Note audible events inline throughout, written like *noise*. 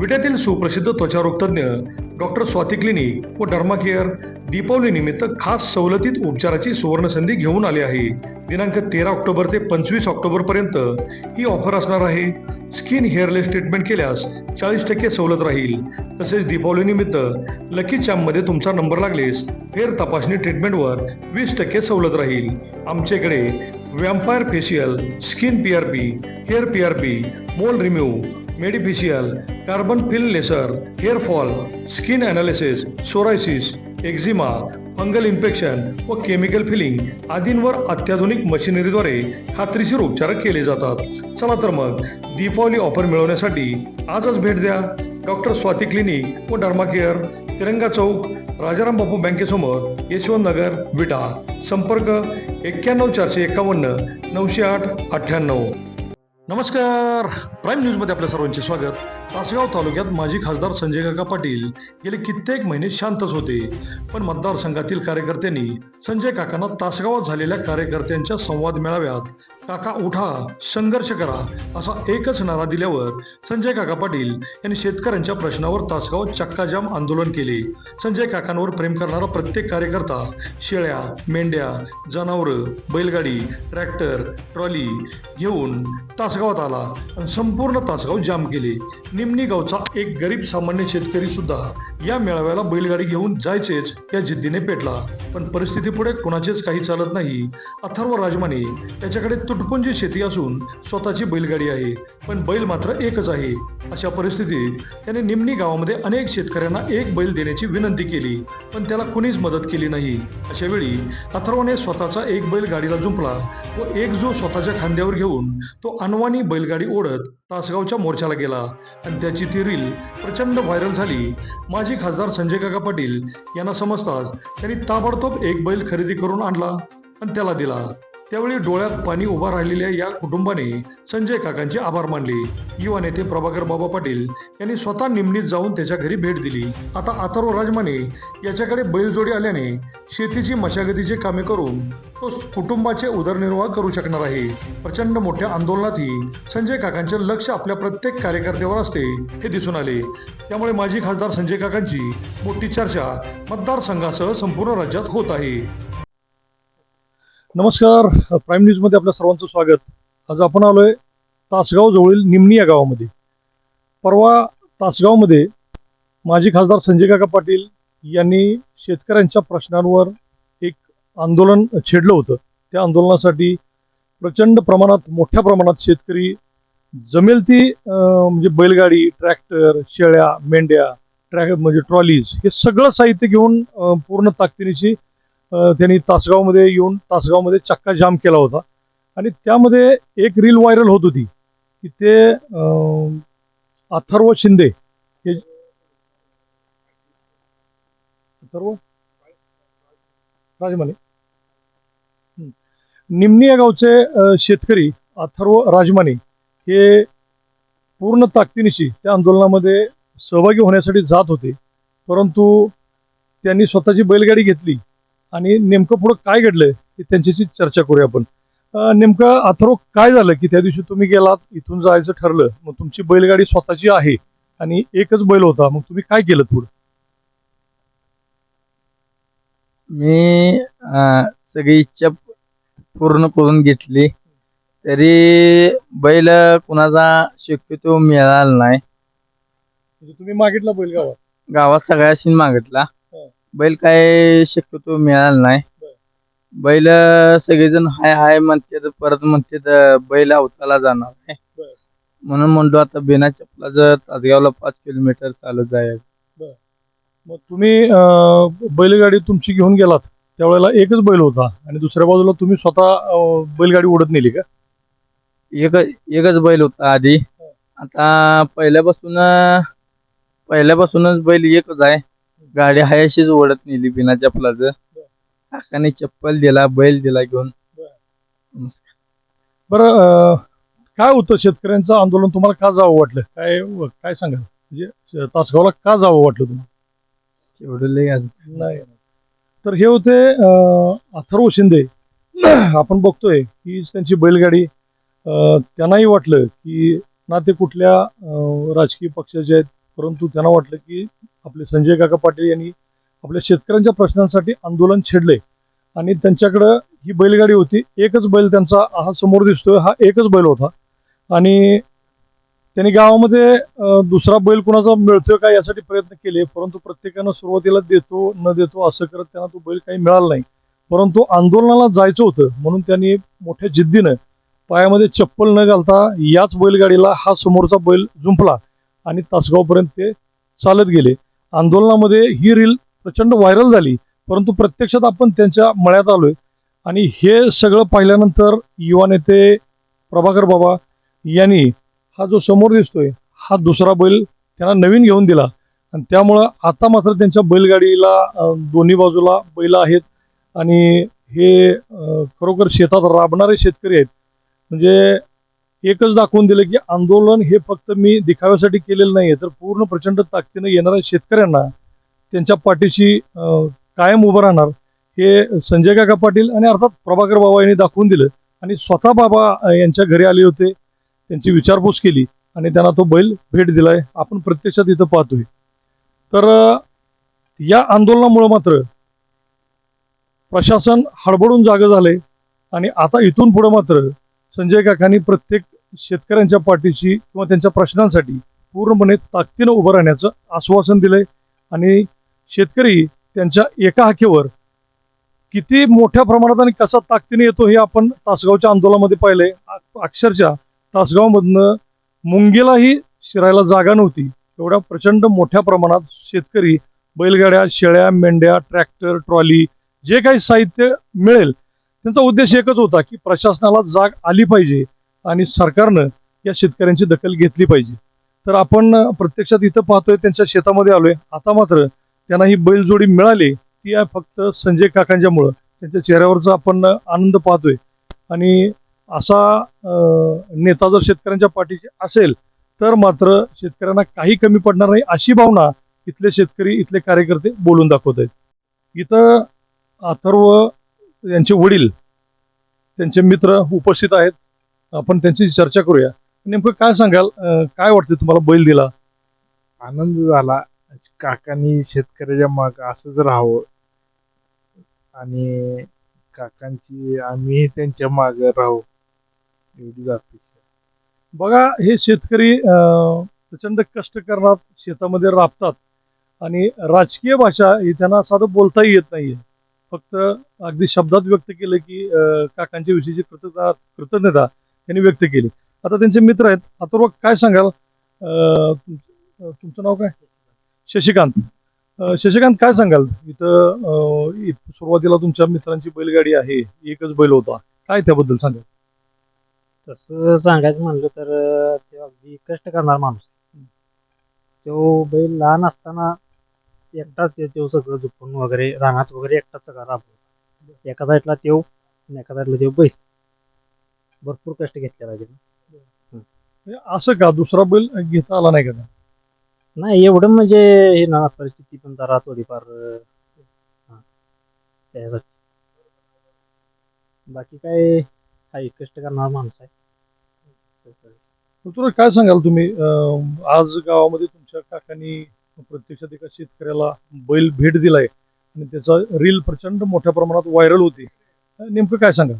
विट्यातील सुप्रसिद्ध त्वचारोग तज्ज्ञ डॉक्टर स्वाती क्लिनिक व डर्मा केअर दीपावली निमित्त खास सवलतीत उपचाराची सुवर्णसंधी घेऊन आली आहे. दिनांक तेरा ऑक्टोबर ते पंचवीस ऑक्टोबर पर्यंत ही ऑफर असणार आहे. स्किन हेअरलेस ट्रीटमेंट केल्यास चाळीस टक्के सवलत राहील. तसेच दीपावलीनिमित्त लकी चॅम्पमध्ये तुमचा नंबर लागलेस फेर तपासणी ट्रीटमेंटवर वीस टक्के सवलत राहील. आमच्याकडे vampire facial skin P R P hair P R P mole remove medifacial carbon peel laser hair fall skin analysis psoriasis eczema fungal infection व केमिकल फिलिंग आदींवर अत्याधुनिक मशिनरीद्वारे खात्रीशीर उपचार केले जातात. चला तर मग दीपावली ऑफर मिळवण्यासाठी आजच भेट द्या. डॉक्टर स्वाती क्लिनिक व डर्मा केअर तिरंगा चौक राजाराम बापू बँकेसमोर यशवंत नगर विटा. संपर्क एक्क्याण्णव चारशे एकावन्न नऊशे आठ अठ्ठ्याण्णव. नमस्कार. प्राईम न्यूजमध्ये आपल्या सर्वांचे स्वागत. तासगाव तालुक्यात माजी खासदार संजय काका पाटील गेले कित्येक महिने शांतच होते. पण मतदारसंघातील कार्यकर्त्यांनी संजय काकांना तासगावात झालेल्या कार्यकर्त्यांच्या संवाद मेळाव्यात काका उठा संघर्ष करा असा एकच नारा दिल्यावर संजय काका पाटील यांनी शेतकऱ्यांच्या प्रश्नावर तासगाव चक्काजाम आंदोलन केले. संजय काकांवर प्रेम करणारा प्रत्येक कार्यकर्ता शेळ्या मेंढ्या जनावरं बैलगाडी ट्रॅक्टर ट्रॉली घेऊन तास तासगावात आला आणि संपूर्ण तासगाव जाम केले. निमणी गावचा एक गरीब सामान्य शेतकरी सुद्धा या मेळाव्याला बैलगाडी घेऊन जायचेच या जिद्दीने पेटला. पण परिस्थितीपुढे कुणाचेच काही चालत नाही. अथर्व राजमाने त्याच्याकडे तुटपुंजी शेती असून स्वतःची बैलगाडी आहे. पण बैल मात्र एकच आहे. अशा परिस्थितीत त्याने निमणी गावामध्ये अनेक शेतकऱ्यांना एक बैल देण्याची विनंती केली. पण त्याला कुणीच मदत केली नाही. अशा वेळी अथर्वने स्वतःचा एक बैल गाडीला जुंपला व एक जो स्वतःच्या खांद्यावर घेऊन तो अनवाणी बैलगाडी ओढत तासगावच्या मोर्चाला गेला. आणि त्याची ती रील प्रचंड व्हायरल झाली. माजी खासदार संजय काका पाटील यांना समजताच त्यांनी ताबडतोब एक बैल खरेदी करून आणला आणि त्याला दिला. त्यावेळी डोळ्यात पाणी उभा राहिलेल्या या कुटुंबाने संजय काकांचे आभार मानले. युवा नेते प्रभाकर बाबा पाटील यांनी स्वतः निमणीत जाऊन त्याच्या घरी भेट दिली. आता अथर्व राजमाने याच्याकडे बैलजोडी आल्याने शेतीची मशागतीची कामे करून तो कुटुंबाचे उदरनिर्वाह करू शकणार आहे. प्रचंड मोठ्या आंदोलनातही संजय काकांचे लक्ष आपल्या प्रत्येक कार्यकर्त्यावर असते हे दिसून आले. त्यामुळे माजी खासदार संजय काकांची मोठी चर्चा मतदारसंघासह संपूर्ण राज्यात होत आहे. नमस्कार. प्राईम न्यूजमध्ये आपल्या सर्वांचं स्वागत. आज आपण आलोय तासगाव जवळील निमणी या गावामध्ये. परवा तासगावमध्ये माजी खासदार संजय काका पाटील यांनी शेतकऱ्यांच्या प्रश्नांवर एक आंदोलन छेडलं होतं. त्या आंदोलनासाठी प्रचंड प्रमाणात मोठ्या प्रमाणात शेतकरी जमेल ती म्हणजे बैलगाडी ट्रॅक्टर शेळ्या मेंढ्या ट्रॅक म्हणजे ट्रॉलीज हे सगळं साहित्य घेऊन पूर्ण ताकदीनिशी त्यांनी तासगावमध्ये येऊन तासगावमध्ये चक्का जाम केला होता. आणि त्यामध्ये एक रील व्हायरल होत होती की ते अथर्व शिंदे हे अथर्व? राजमाने. निमणी या गावचे शेतकरी अथर्व राजमाने हे पूर्ण ताकदीनिशी त्या आंदोलनामध्ये सहभागी होण्यासाठी जात होते. परंतु त्यांनी स्वतःची बैलगाडी घेतली. आणि नेमकं पुढं काय घडलंय हे त्यांच्याशी चर्चा करूया आपण. नेमकं अथर्व काय झालं? की त्या दिवशी तुम्ही गेलात इथून जायचं ठरलं मग तुमची बैलगाडी स्वतःची आहे आणि एकच बैल होता मग तुम्ही काय केलं पुढं? मी सगळी इच्छा पूर्ण करून घेतली. तरी बैल कुणाचा शक्यतो मिळाला नाही. म्हणजे तुम्ही मागितला बैल गावात? गावात सगळ्याशी मागितला. बैल काय शक्यतो मिळाला नाही. बैल सगळेजण हाय हाय म्हणते परत म्हणते बैल अवताला जाणार आहे. बर. म्हणून म्हणलो आता बिना चपलाचं तासगावला पाच किलोमीटर चालत जायचं. मग तुम्ही अं, बैलगाडी तुमची घेऊन गेलात. त्यावेळेला एकच बैल होता आणि दुसऱ्या बाजूला तुम्ही स्वतः अं, बैलगाडी ओढत नेली का? एक एकच बैल होता आधी. आता पहिल्यापासून पहिल्यापासूनच बैल एकच आहे. गाडी हायशीच ओढत नेली बिना चपलाचं काकाने चप्पल दिला बैल दिला घेऊन. बरं. अं, काय होतं? शेतकऱ्यांचं आंदोलन तुम्हाला का जावं वाटलं? काय काय सांगाल? म्हणजे तासगावला का जावं वाटलं तुम्हाला? एवढं लय अजून नाही. तर हे होते अं, अथर्व शिंदे. *clears throat* आपण बघतोय की त्यांची बैलगाडी अं, त्यांनाही वाटलं की ना ते कुठल्या अं, राजकीय पक्षाचे आहेत परंतु त्यांना वाटलं की आपले संजय काका पाटील यांनी आपल्या शेतकऱ्यांच्या प्रश्नांसाठी आंदोलन छेडले. आणि त्यांच्याकडं ही बैलगाडी होती. एकच बैल त्यांचा हा समोर दिसतोय. हा एकच बैल होता. आणि त्यांनी गावामध्ये दुसरा बैल कुणाचा मिळतोय का यासाठी प्रयत्न केले. परंतु प्रत्येकानं सुरुवातीला देतो न देतो असं करत त्यांना तो बैल काही मिळाला नाही. परंतु आंदोलनाला जायचं होतं म्हणून त्यांनी मोठ्या जिद्दीनं पायामध्ये चप्पल न घालता याच बैलगाडीला हा समोरचा बैल जुंपला. आणि तासगावपर्यंत ते चालत गेले. आंदोलनामध्ये ही रील प्रचंड व्हायरल झाली परंतु प्रत्यक्षात आपण त्यांच्या मळ्यात आलोय. आणि हे सगळं पाहिल्यानंतर युवा नेते प्रभाकर बाबा यांनी हा जो समोर दिसतोय हा दुसरा बैल त्यांना नवीन घेऊन दिला. आणि त्यामुळं आता मात्र त्यांच्या बैलगाडीला दोन्ही बाजूला बैल आहेत. आणि हे खरोखर शेतात राबणारे शेतकरी आहेत. म्हणजे एकच दाखवून दिलं की आंदोलन हे फक्त मी दिखाव्यासाठी केलेलं नाही तर पूर्ण प्रचंड ताकदीनं येणाऱ्या शेतकऱ्यांना त्यांच्या पाठीशी कायम उभं राहणार हे संजय काका पाटील आणि अर्थात प्रभाकर बाबा यांनी दाखवून दिलं. आणि स्वतः बाबा यांच्या घरी आले होते त्यांची विचारपूस केली आणि त्यांना तो बैल भेट दिलाय. आपण प्रत्यक्षात इथं पाहतोय. तर या आंदोलनामुळं मात्र प्रशासन हडबडून जागं झाले आणि आता इथून पुढं मात्र संजय काकांनी प्रत्येक शेतकऱ्यांच्या पाठीशी किंवा त्यांच्या प्रश्नांसाठी पूर्णपणे ताकदीनं उभं राहण्याचं आश्वासन दिलंय. आणि शेतकरी त्यांच्या एका हाकेवर किती मोठ्या प्रमाणात आणि कसा ताकदीने येतो हे आपण तासगावच्या आंदोलनामध्ये पाहिलंय. अक्षरशः तासगावमधनं मुंगेलाही शिरायला जागा नव्हती. एवढ्या प्रचंड मोठ्या प्रमाणात शेतकरी बैलगाड्या शेळ्या मेंढ्या ट्रॅक्टर ट्रॉली जे काही साहित्य मिळेल त्यांचा उद्देश एकच होता की प्रशासनाला जाग आली पाहिजे आणि सरकारनं या शेतकऱ्यांची दखल घेतली पाहिजे. तर आपण प्रत्यक्षात इथं पाहतोय त्यांच्या शेतामध्ये आलोय. आता मात्र त्यांना ही बैलजोडी मिळाली. ती आहे फक्त संजय काकांच्यामुळं. त्यांच्या चेहऱ्यावरचा आपण आनंद पाहतोय. आणि असा नेता जर शेतकऱ्यांच्या पाठीशी असेल तर मात्र शेतकऱ्यांना काही कमी पडणार नाही अशी भावना इथले शेतकरी इथले कार्यकर्ते बोलून दाखवत आहेत इथं अथर्व यांचे वडील त्यांचे मित्र उपस्थित आहेत. आपण त्यांची चर्चा करूया. नेमकं काय सांगाल? काय वाटतं तुम्हाला बैल दिला? आनंद झाला. काकांनी शेतकऱ्याच्या माग असंच राहावं. आणि काकांची आम्ही त्यांच्या माग राहू. एवढीच अपेक्षा बघा हे शेतकरी प्रचंड कष्ट करतात शेतामध्ये राबतात. आणि राजकीय भाषा ही त्यांना साधं बोलताही येत नाहीये. फक्त अगदी शब्दात व्यक्त केलं की काकांच्या विषयीची कृतज्ञता कृतज्ञता त्यांनी व्यक्त केली. आता त्यांचे मित्र आहेत. अथर्व काय सांगाल? तुमचं नाव काय? शशिकांत. शशिकांत काय सांगाल? इथं सुरुवातीला तुमच्या मित्रांची बैलगाडी आहे. एकच बैल होता. काय त्याबद्दल सांगाल? तसं सांगायचं म्हणलं तर ते अगदी कष्ट करणार माणूस. तो बैल लहान असताना एकटाच ते- तो सगळं झुपून वगैरे रानात वगैरे एकटाच सगळं राबवतो. एका साईडला तेव आणि एका साईडला तेव बैल. भरपूर कष्ट घेतलेला म्हणजे असं का? दुसरा बैल घेता आला नाही का? नाही एवढं म्हणजे हे ना परिस्थिती पण जरा थोडीफार अं, हा, त्यासाठी. बाकी काय काही कष्ट करणार माणूस आहे. तुला काय सांगाल तुम्ही? अं, आज गावामध्ये तुमच्या काकांनी प्रत्यक्षात एका शेतकऱ्याला बैल भेट दिलाय आणि त्याचा रील प्रचंड मोठ्या प्रमाणात व्हायरल होते. नेमकं काय सांगाल?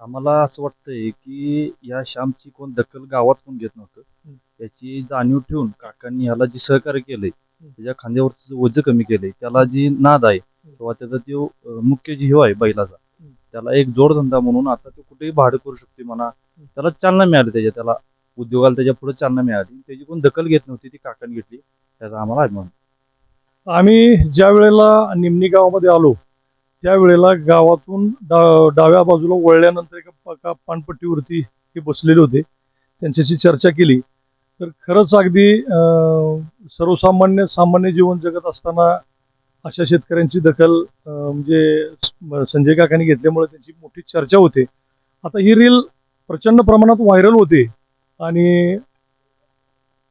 आम्हाला असं वाटतंय की या श्यामची कोण दखल गावात कोण घेत नव्हतं याची जाणीव ठेवून काकांनी ह्याला जे सहकार्य केलंय त्याच्या खांद्यावरचं ओझं कमी केलंय त्याला जी नाद आहे किंवा त्याचा तो मुख्य जीव आहे बैलाचा त्याला एक जोडधंदा म्हणून आता तो कुठेही भाडं करू शकते म्हणा त्याला चालना मिळाली त्याच्या त्याला उद्योगाला त्याच्या पुढे चालना मिळाली त्याची कोण दखल घेत नव्हती ती काकांनी घेतली. त्याचा आम्हाला अभिमान आम्ही ज्या वेळेला निमणी गावामध्ये आलो त्यावेळेला गावातून डा डाव्या बाजूला वळल्यानंतर एका का पानपट्टीवरती हे बसलेले होते. त्यांच्याशी चर्चा केली. तर खरंच अगदी सर्वसामान्य सामान्य जीवन जगत असताना अशा शेतकऱ्यांची दखल म्हणजे संजय काकांनी घेतल्यामुळे त्यांची मोठी चर्चा होते. आता ही रील प्रचंड प्रमाणात व्हायरल होते. आणि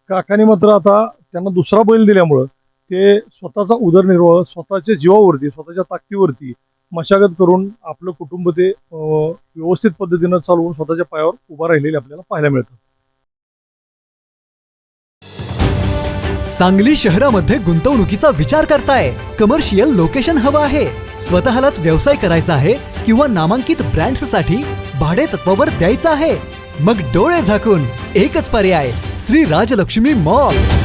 काकाने मात्र आता त्यांना दुसरा बैल दिल्यामुळं ते स्वतःचा उदरनिर्वाह स्वतःच्या जीवावरती स्वतःच्या ताकदीवरती मशागत करून आपलं कुटुंब ते व्यवस्थित पद्धतीनं चालवून स्वतःच्या पायावर उभा राहिलेले आपल्याला पाहायला मिळतं. सांगली शहरामध्ये गुंतवणुकीचा विचार करताय. कमर्शियल लोकेशन हवं आहे. स्वतःलाच व्यवसाय करायचा आहे किंवा नामांकित ब्रँड्ससाठी भाडे तत्वावर द्यायचं आहे. मग डोळे झाकून एकच पर्याय श्री राजलक्ष्मी मॉल.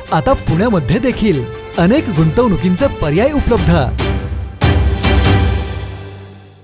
आता पुण्यामध्ये देखील अनेक गुंतवणुकींचे पर्याय उपलब्ध.